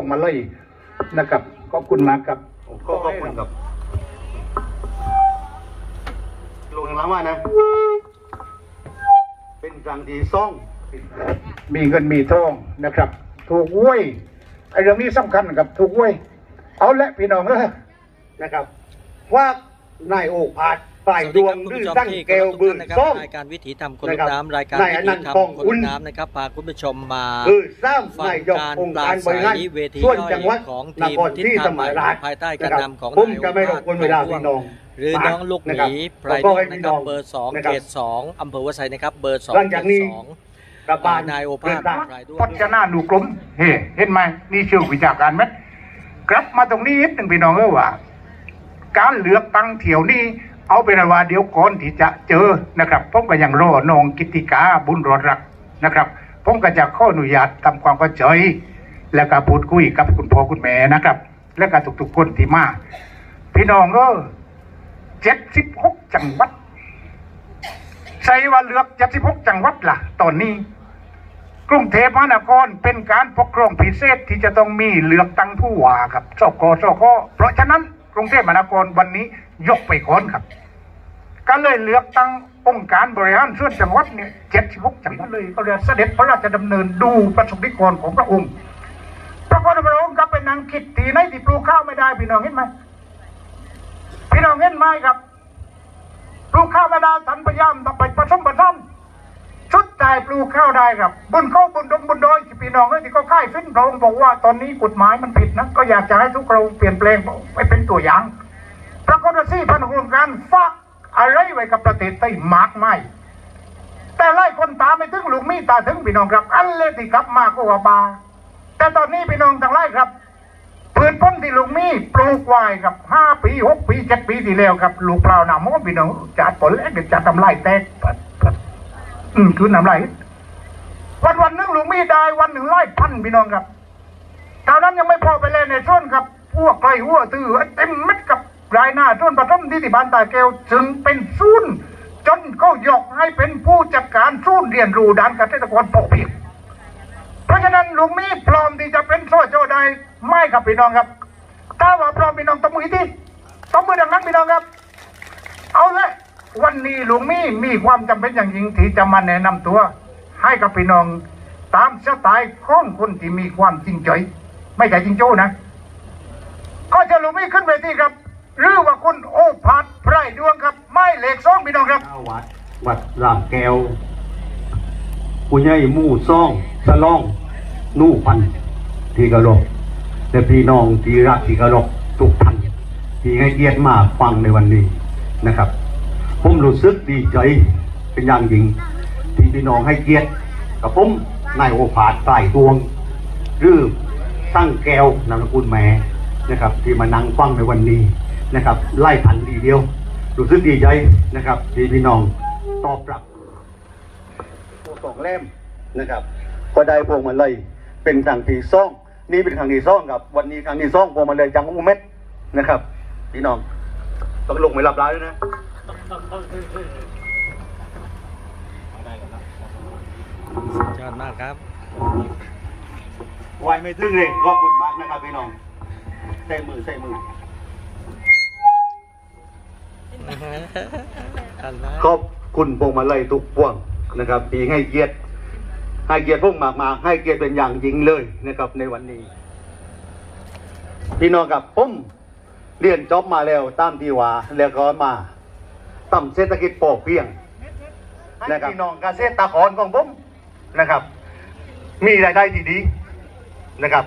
วงมาเลยนะครับขอบคุณมากครับก็ขอบคุณครับลงทางหลังว่านะ เป็นครั้งที่ซ่อง มีเงินมีทองนะครับ ถูกหวยไอ้เรื่องนี้สำคัญครับ ถูกหวยเอาละพี่น้องเออนะครับ ว่านายโอภาส ฝ่ายสวัสดดีวคงรับคุณดื้อผู้ชมตั้งที่เกลทุบืกนท่านนะครับซ่องรายการวิถีธรรมคนนะลุครักบน้ำรายการนายวิอนัถีนต์ธรรมทองคนอุ่ลุนกน้ำนะครับพาคุณผู้ชมมาคือสร้างฟังนายกการองค์ปราการบริหารศัยเวทีส่วนย่อยจังหวัดของนทีมครทิศที่ทางสมัยราชภายใต้การนำของผมนายจะไม่รบกวนเวลาพี่น้องหรือน้องลูกหนะครับมีไพรขอดให้นะพี่คน้รัอบงเบอร์สองนะครับเขตสองอำเภอวัดไซนะครับเบอร์สองหลังจากนี้เขตสองกลับบ้านนายโอภาสเดินทางไพรด้วพยจนานุกรมเฮ้เห็นไหมนี่ชื่อวิชาการไหมกลับมาตรงนี้นิดหนึ่งพี่น้องเออว่า การเลือกตั้งเที่ยวนี้ เอาเป็นว่าเดี๋ยวก่อนที่จะเจอนะครับผมก็ยังรอนองกิติกาบุญรอดรักนะครับผมก็จะขออนุญาตทำความเข้าใจแล้วก็พูดคุยกับคุณพ่อคุณแม่นะครับ แล้วก็ทุกๆคนที่มาพี่น้องเออเจ็ดสิบหกจังหวัดใช่ว่าเลือกเจ็ดสิบหกจังหวัดล่ะ ตอนนี้ กรุงเทพมหานครเป็นการปกครองพิเศษที่จะต้องมีเลือกตั้งผู้ว่าครับสกสกเพราะฉะนั้นกรุงเทพมหานครวันนี้ยกไปก่อนครับ ก็เลยเลือกตั้งองค์การบริหารส่วนจังหวัดเนี่ยเจ็ดสิบหกจังหวัดเลยก็เลยเสด็จพระราชดำเนินดูประสบนิกรของพระองค์พระพุทธพระองค์ก็เป็นนางคิดตีในที่ปลูกข้าวไม่ได้พี่น้องเห็นไหมพี่น้องเห็นไหมครับปลูกข้าวไม่ได้ท่านพยายามต้องไปผสมผสมชุดใจปลูกข้าวได้ครับ บนเข้าบนดงบนดอยที่พี่น้องเอ้ยที่เขาค่ายฟินพระองค์บอกว่าตอนนี้กฎหมายมันผิดนะก็อยากจะให้ทุกเราเปลี่ยนแปลงไปเป็นตัวอย่างปรากฏว่าสี่พันโครงการฝาก อะไรไว้กับประเทศไต้มากไม่แต่ไล่คนตาไม่ถึงลูกมีตาถึงพี่น้องครับ อันเลที่กลับมาก็ว่าบาแต่ตอนนี้พี่น้องทั้งไล่ครับพืนพ้นที่ลูกมีปลูกไว้ครับห้าปีหกปีเจ็ดปีที่แล้วครับ ลูกเปล่าหนามอพี่น้องจัดผลแล้วเดี๋ยวจะทำลายแตกปัดปัดอืมคือน้ำลายวันวันหนึงหลวงมีได้วันหนึ่งร้อยพันพี่น้องครับเท่านั้นยังไม่พอไปเลยในช่วงครับพวกไกลหัวตื้อเต็มเม็ดกับ รายหน้าช่วงปฐมที่ติบานตาแก้วจึงเป็นศูนย์จนเขายกให้เป็นผู้จัดการศูนย์เรียนรู้ด้านเกษตรกรพอเพียงเพราะฉะนั้นหลุงมีพร้อมที่จะเป็นโซ่โจได้ไม่ครับพี่น้องครับ ถ้าว่าพร้อมพี่น้องตบมือที่ตบมือดังนั้นพี่น้องครับ เอาละวันนี้หลวงมี่มีความจำเป็นอย่างยิ่งที่จะมาแนะนำตัว ให้กับพี่น้องตามสไตล์ของคนที่มีความจริงใจไม่ใช่จริงโจ้นะก็จะหลวงมี่ขึ้นเวทีครับ หรือว่าคุณโอภาสไพรดวงครับ ไม่เหล็กสองพี่น้องครับ วัดวัดราแก้วผู้ใหญ่หมู่ซ่องสะล่อง นู่พันที่กระลบและพี่น้องที่รักที่กระลบทุกท่านที่ให้เกียรติมาฟังในวันนี้นะครับ ผมรู้สึกดีใจเป็นอย่างยิ่งที่พี่น้องให้เกียรติกับผมนายโอภาสใต้ดวง หรือสร้างแก้วนามสกุลแม่นะครับ ที่มานั่งฟังในวันนี้ นะครับไล่พันดีเดียวรู้สึกดีใจนะครับที่พี่น้องตอบรับตัวสองเล่มนะครับ ก็ได้พวงมาเลยเป็นครั้งที่สอง นี่เป็นครั้งที่สองครับ วันนี้ครั้งที่สองพวงมาเลยจังหวัดเม็ดนะครับ พี่น้องต้องลงไม่รับร้ายด้วยนะสุดยอดมากครับไวไม่ถึงเลยขอบคุณมากนะครับพี่น้องใส่มือใส่มือ ขอบคุณพวงมาลัยทุกพวงนะครับที่ให้เกียรติให้เกียรติพวกมากมาให้เกียรติเป็นอย่างยิ่งเลยนะครับในวันนี้ พี่น้องกับผมเรียนจบมาแล้วตามที่ว่าแล้วก็มาทำเศรษฐกิจปอกเพียงนะครับพี่น้องเกษตรกรของผมนะครับ มีรายได้ที่ดีนะครับ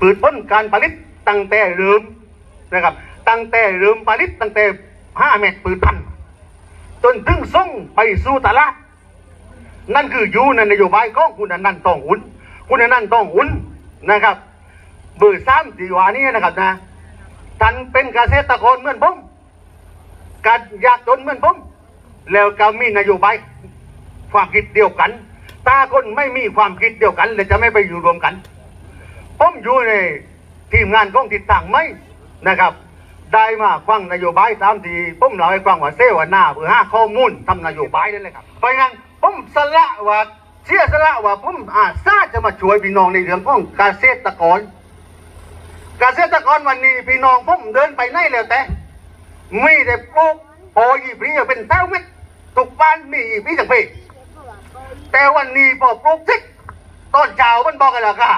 ปืดพ้นการผลิตตั้งแต่เริ่มนะครับ ตั้งแต่เริ่มผลิตตั้งแต่ ห้าเม็ดปืดพันจนถึงส่งไปสู่ตลาดนั่นคืออยู่ในนโยบายของคุณอนันต์ตองหุ่นคุณอนันต์ตองหุ่นนะครับ เบอร์สามที่วานี้นะครับนะท่านเป็นเกษตรกรเหมือนผมการยากจนเหมือนผม แล้วก็มีนโยบายความคิดเดียวกันตาคนไม่มีความคิดเดียวกันเลยจะไม่ไปอยู่รวมกัน ผมอยู่ในทีมงานของติดต่างไหมนะครับ ได้มาฟังนโยบายตามที่ผมเล่าให้ฟังว่าเสวนาเพื่อหาข้อมูลทำนโยบายนั่นเลยครับเพราะงั้นผมสละว่าเชื่อสละว่าผมอาสาจะมาช่วยพี่น้องในเรื่องของเกษตรกร เกษตรกรวันนี้พี่น้องผมเดินไปไหนแล้วแต่ไม่ได้ปลูกโอยีปรีเป็นเต้าเม็ดทุกบ้านมีอีพีจังปีแต่วันนี้พอปลูกทิกต้นเจ้ามันบอกกันราคา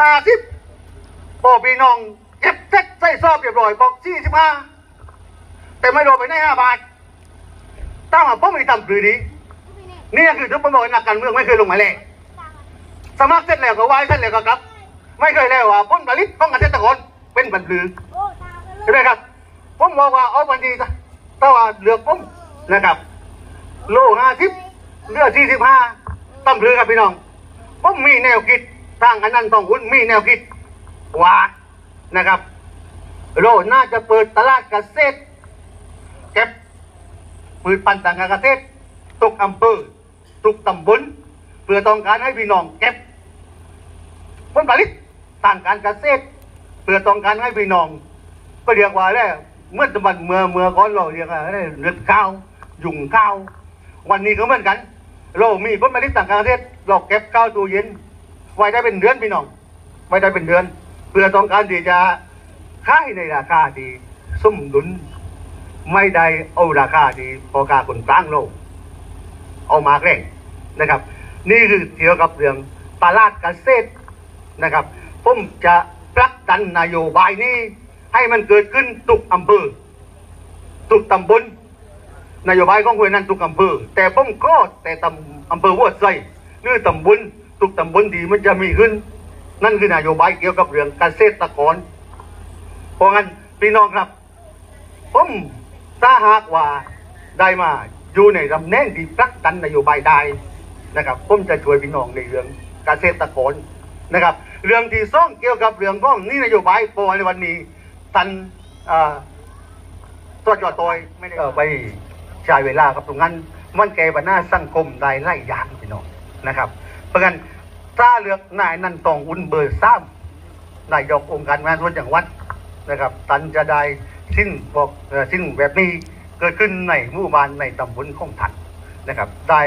ห้าสิบพอพี่น้อง เก็บเซ็ตใส่ซอบเรียบร้อยบอกสี่สิบห้าแต่ไม่โดนไปในห้าบาทตั้งมาผมไม่ทำคือดีนี่คือทุกคนบอกนักการเมืองไม่เคยลงมาเลยสมัครเสร็จแล้วก็ไหว้เสร็จแล้วก็กลับ ไม่เคยแล้วว่าผลผลิตของเกษตรกรเป็นบันลือใช่ไหมครับผมบอกว่าเอาบันดีซะแต่ว่าเหลือกผมนะครับ โลห้าสิบเลือสี่สิบห้าต้องลือครับพี่น้องผมมีแนวคิดทางอันนั้นต้องหุ้นมีแนวคิดว่า นะครับโลน่าจะเปิดตลาดเกษตรเก็บพืชพันธุ์ทางการเกษตรทุกอำเภอทุกตำบลเพื่อต้องการให้พี่น้องเก็บผลผลิตทางการเกษตรเพื่อต้องการให้พี่น้อง ก็เรียกว่าแล้วเมื่อตะวันเมื่อเมื่อก่อนเราเรียกว่าเลือดข้าวยุงข้าว วันนี้ก็เหมือนกัน เรามีผลผลิตทางการเกษตรเราเก็บข้าวตู้เย็นไว้ได้เป็นเดือนพี่น้องไว้ได้เป็นเดือน เพื่อต้องการที่จะขายในราคาที่สมดุลไม่ได้เอาราคาที่พอกาคนกลางโลก เอามาแกล้งนะครับ นี่คือเกี่ยวกับเรื่องตลาดเกษตรนะครับผมจะผลักดันนโยบายนี้ ให้มันเกิดขึ้นทุกอำเภอทุกตำบลนโยบายของคนนั้นทุกอำเภอแต่ผมก็แต่ตำอำเภอวัวไซหรือตำบลทุกตำบลที่มันจะมีขึ้น นั่นคือนโยบายเกี่ยวกับเรื่องเกษตรกร เพราะงั้นพี่น้องครับผมถ้าหากว่าได้มาอยู่ในตำแหน่งที่ผลักดันนโยบายได้นะครับ ผมจะช่วยพี่น้องในเรื่องเกษตรกรนะครับ เรื่องที่ซ่องเกี่ยวกับเรื่องของนี่นโยบายโปรในวันนี้ท่านตัวจอตอยไม่ได้ไปใช้เวลากับตรงนั้น มันแก้ปัญหาสังคมได้ไล่ยางพี่น้องนะครับ เพราะงั้น ถ้าเลือกนายนันตองอุ่นเบอร์ซ้ำนายกองค์การงานส่วนจังหวัดนะครับตันจะได้สิ้นบอกเอ่อสิ้นแบบนี้เกิดขึ้นในหมู่บ้านในตำบลของท่านนะครับ ได้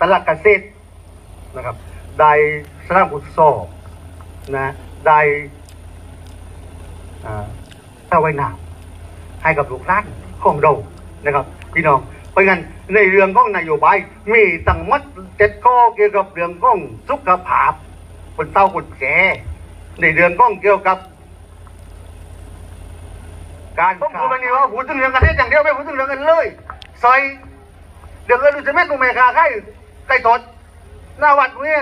ตลาดเกษตรนะครับ ได้สนามฟุตซอลนะได้อ่าท่าว่ายน้ำให้กับลูกหลานของเรานะครับ พี่น้องเพราะงั้น ในเรื่องของนโยบาย มีตั้งมัดเจ็ดข้อเกี่ยวกับเรื่องของสุขภาพคนเต้าคนแก่ในเรื่องของเกี่ยวกับ การผมพูดวันนี้ว่าพูดถึงเรื่องเกษตรอย่างเดียวไม่พูดถึงเรื่องกันเลยใส่เรื่องเงินดูจะแม่ตรงเมคาใกล้ใกล้ตดหน้าวัดพวกนี้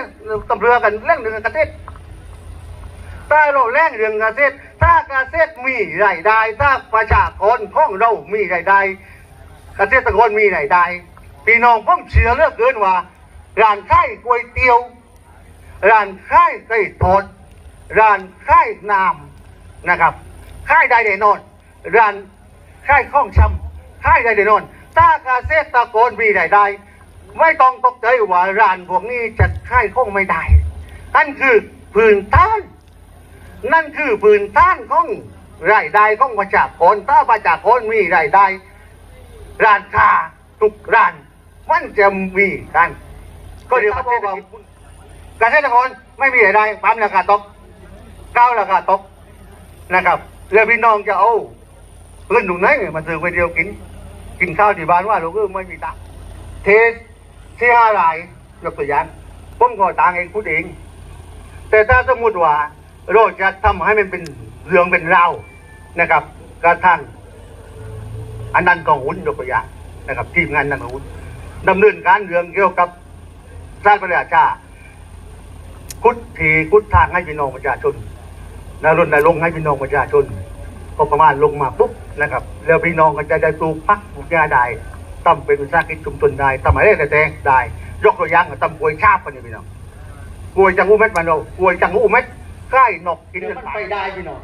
ตำเรือกันเรื่องเรื่องเกษตรถ้าเราแรงเรื่องเกษตรถ้าเกษตรมีรายได้ ถ้าประชากรของเรามีรายได้ เกษตรกรมีรายได้พี่น้องผมเชื่อเลือกเกินว่าร้านค่ายก๋วยเตี๋ยวร้านค่ายไก่ทอดร้านค่ายน้ำนะครับค่ายใดแน่นอนร้านค่ายข้องชำค่ายใดแน่นอนถ้าเกษตรกรมีรายได้ไม่ต้องตกใจว่าร้านพวกนี้จะค่ายข้องไม่ได้นั่นคือพื้นฐาน นั่นคือพื้นฐานของรายได้ของประชากรถ้าประชากรมีรายได้ ร้านค้าทุกร้าน มันจะมีกัน ก็เดี๋ยวเขาบอกว่าเกษตรกรไม่มีรายได้ปั๊มราคาตกก้าวราคาตกนะครับแล้วพี่น้องจะเอาเงินตรงไหนมาซื้อไปเดียวกิน กินข้าวที่บ้านว่าเราก็ไม่มีตังเทสที่ห้ารายยกตัวอย่างผมก็ต่างเองพูดเอง แต่ถ้าสมมติว่าเราจะทำให้มันเป็นเรื่องเป็นราวนะครับกระทั่ง อันนั้นก็หุ่นยกตัวอย่างนะครับทีมงานนั้นหุ่นดำเนินการเรื่องเกี่ยวกับสร้างประชาคุดทีคุดทางให้พี่น้องประชาชนนรณรงให้พี่น้องประชาชนก็ประมาณลงมาปุ๊บนะครับแล้วพี่น้องก็จะได้ปลูกพักปลูกยาได้ตั้มเป็นวิสาหกิจชุมชนได้ทำอะไรแต่แต่ได้ ยกตัวอย่างตั้มกล้วยชาบกันนี่พี่น้องกล้วยจังหูเม็ดมันกล้วยจังหูเม็ดใกล้นกกินกันไปได้พี่น้อง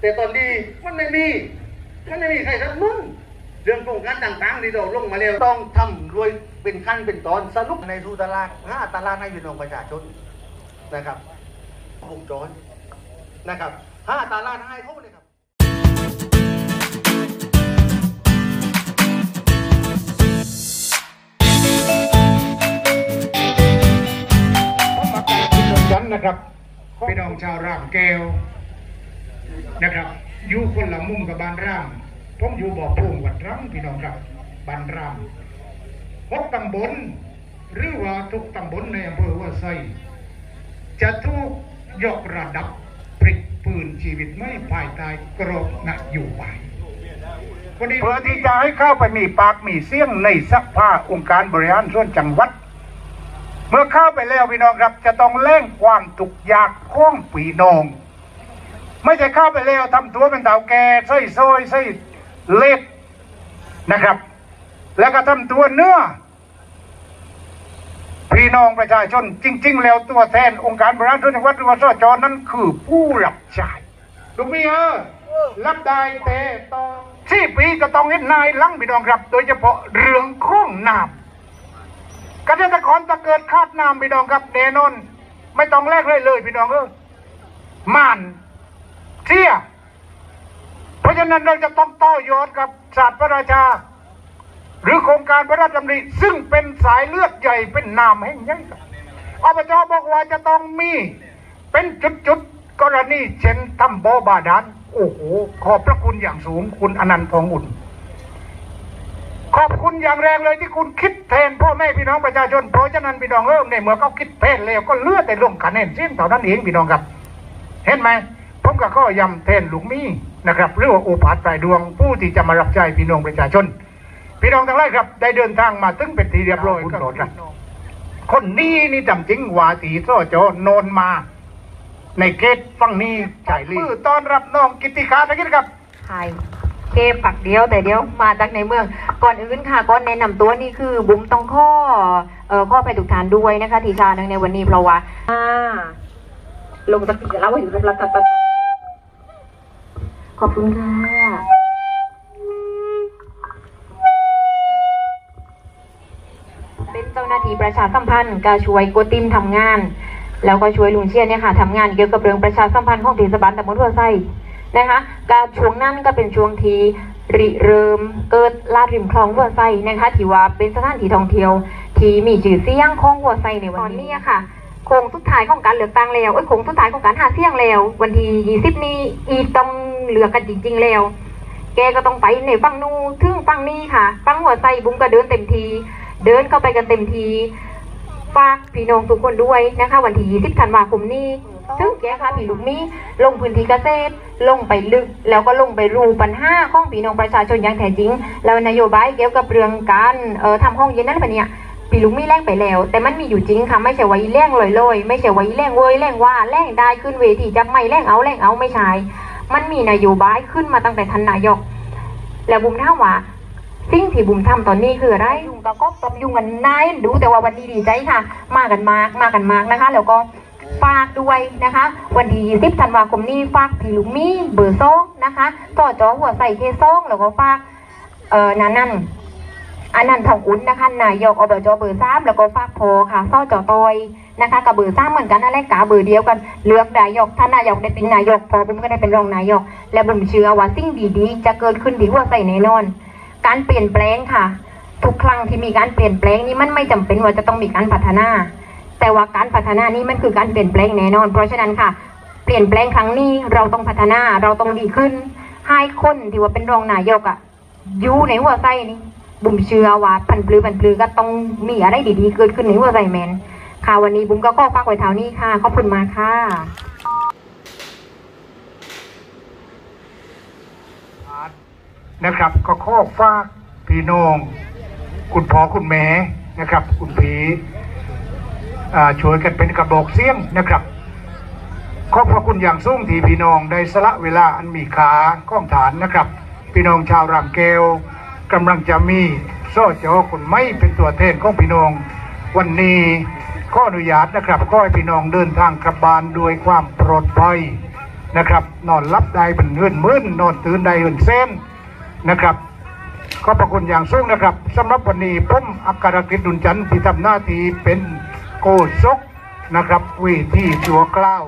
แต่ตอนนี้มันไม่มีมันไม่มีใครรับมึง เรื่องโครงการต่างๆที่เราลงมาแล้วต้องทำรวยเป็นขั้นเป็นตอนสรุปในทูตารางห้าตารางให้พี่น้องประชาชนนะครับวงจรนะครับห้าตารางให้เขาเลยครับผมมาการคุณนนท์ยันนะครับพี่น้องชาวรามแก้วนะครับอยู่คนละมุมกับบ้านร่าม ผมอยู่บ่อโพงวัดรังพี่น้องครับบ้านรามหกตำบลหรือว่าทุกตำบลในอำเภอว่าไซจะถูกยกระดับปริกปืนชีวิตไม่ภายใต้กรอบนโยบายเพื่อที่จะให้เข้าไปมีปากมีเสียงในสักภาองค์การบริหารส่วนจังหวัด เมื่อเข้าไปแล้วพี่น้องครับ จะต้องเล่งความทุกข์ยากของปีนอง ไม่ใช่เข้าไปแล้วทำตัวเป็นเต่าแก่ใส่ซอยใส่ เล็กนะครับ แล้วก็ทำตัวเนื้อพี่น้องประชาชนจริง ๆ แล้วตัวแทนองค์การบริหารส่วนจังหวัดหรือว่าสจนั้นคือผู้รับใช้ถูกไหมเออรับได้แต่ต่อสี่ปีก็ต้องเห็นนายลังพี่น้องครับ โดยเฉพาะเรื่องของน้ำเกษตรกรถ้าเกิดขาดน้ำพี่น้องครับแน่นอนไม่ต้องแลกเลยเลยพี่น้องเออม่านเสีย ราะฉะนั้นเราจะต้องต่อยอดกับศาสตร์พระราชา หรือโครงการพระราชดำริซึ่งเป็นสายเลือดใหญ่เป็นนามแห่งใหญ่อบจบอกว่าจะต้องมีเป็นจุดๆกรณีเช่นทำบ่อบาดาลโอ้โหขอบพระคุณอย่างสูงคุณอนันต์ทองอุ่น ขอบคุณอย่างแรงเลยที่คุณคิดแทนพ่อแม่พี่น้องประชาชนเพราะฉะนั้นพี่น้องเออในเมื่อเขาคิดแทนแล้วก็เลือดแต่ลงคะแนนเสียงเท่านั้นเองพี่น้องครับ เห็นไหมผมก็ข้อยำแทนลุงมี่ นะครับหรือว่าโอภาสไตรดวงผู้ที่จะมารับใช้พี่น้องประชาชน พี่น้องทั้งหลายครับ ได้เดินทางมาถึงเป็นทีเรียบร้อยคุณโนครับคนนี้นี่จำจริงว่าตีโซโจโนนมา ในเกตฟังนี้ใจลีมือต้อนรับน้องกิติการนะครับใช่เกมปักเดียวแต่เดียวมาจากในเมือง ก่อนอื่นค่ะก่อนแนะนำตัวนี่คือบุ๋มต้องข้อเอ่อข้อไปทุกทานด้วยนะคะทีชาในวันนี้เพราะว่าอ่าลงสติแล้วว่าอยู่กับเราตัดตัด ขอบคุณค่ะ เป็นเจ้าหน้าที่ประชาสัมพันธ์ก็ช่วยโกติมทำงาน แล้วก็ช่วยลุงเชียนเนี่ยค่ะทำงานเกี่ยวกับเรื่องประชาสัมพันธ์ของเทศบาลตำบลหัวไส้นะคะการช่วงนั้นก็เป็นช่วงที่ริเริ่มเกิดลาดริมคลองหัวไส้นะคะที่ว่าเป็นสถานที่ท่องเที่ยวที่มีชื่อเสียงของหัวไส้ในวันนี้อะค่ะ โค้งสุดท้ายของการเลือกตั้งแล้วเอ้ยโค้งสุดท้ายของการหาเสียงแล้ว วันที่20นี้อีกต้อง เหลือกันจริง ๆ แล้ว แกก็ต้องไปในฝั่งนู้นถึงฝั่งนี้ค่ะฝั่งหัวไส้บุ้มก็เดินเต็มที เดินเข้าไปกันเต็มทีฝากพี่น้องทุกคนด้วยนะคะ วันที่20ธันวาคมนี้ซึ่งแกค่ะพี่ลูกมีลงพื้นที่เกษตร ลงไปลึก แล้วก็ลงไปรูปัญหาของพี่น้องประชาชนอย่างแท้จริง แล้วนโยบายเกี่ยวกับเรื่องการเอ่อทำห้องเย็นนั่นปะเนี่ยพี่ลุงมีแรงไปแล้ว แต่มันมีอยู่จริงค่ะไม่ใช่ว่าอีแรงลอยๆ ไม่ใช่ว่าอีแรงเว้ยแรงว่าแรงได้ขึ้นเวทีจับไม่แรงเอาแรงเอาไม่ใช่ มันมีนโยบายขึ้นมาตั้งแต่ทันนายก แล้วบุมถามว่าสิ่งที่บุมทำตอนนี้คืออะไรยุงกับก็ตบยุงกันนายดูแต่ว่าวันนี้ดีใจค่ะ มากันมากมากันมากนะคะ แล้วก็ฝากด้วยนะคะ วันที่10ธันวาคมนี้ฝากพี่ลุงมี่เบอร์โซ่นะคะต่อจอหัวใส่เคซ่องแล้วก็ฝากเอ่อนันนั่นอันนั้นทองอุ่นนะคะนายกอบจเบอร์สามแล้วก็ฝากโพค่ะซ่อจอตอย นะคะกับเบอร์สามเหมือนกันนั่นแหละกาเบอร์เดียวกันเลือกนายกถ้านนายกได้เป็นนายกพอบุมก็ได้เป็นรองนายก และบุมเชื่อว่าสิ่งดีๆ จะเกิดขึ้นที่หัวใส่แน่นอน การเปลี่ยนแปลงค่ะ ทุกครั้งที่มีการเปลี่ยนแปลงนี้มันไม่จำเป็นว่าจะต้องมีการพัฒนา แต่ว่าการพัฒนานี้มันคือการเปลี่ยนแปลงแน่นอน เพราะฉะนั้นค่ะ เปลี่ยนแปลงครั้งนี้เราต้องพัฒนาเราต้องดีขึ้นให้คนที่ว่าเป็นรองนายกอะอยู่ในหัวไส้นี้บุ๋มเชื่อว่าพันปลือพันปลือก็ต้องมีอะไรดีๆเกิดขึ้นในหัวไส้แมน ค่ะวันนี้บุ๋มก็ขอฝากไว้เท่านี้ค่ะ ขอบคุณมากค่ะนะครับ ก็ข้อฝากพี่น้อง คุณพ่อคุณแม่นะครับ คุณผีอ่าช่วยกันเป็นกระบอกเสียงนะครับขอบพระคุณอย่างสูงที่พี่น้องได้สละเวลาอันมีค่าข้องฐานนะครับ พี่น้องชาวรามเกลกำลังจะมีโซ่เจ้าคนไม่เป็นตัวแทนของพี่น้อง วันนี้ ข้ออนุญาตนะครับก็ให้พี่น้องเดินทางกลับบ้านด้วยความปลอดภัยนะครับ นอนรับได้เป็นเงื่อนมื่นนอนตื่นได้เหินเส้นนะครับขอบพระคุณอย่างสูงนะครับสำหรับวันนี้ผมอักการกิจดุลจันทร์ที่ทำหน้าที่เป็นโกศกนะครับเวทีชัวกล้าว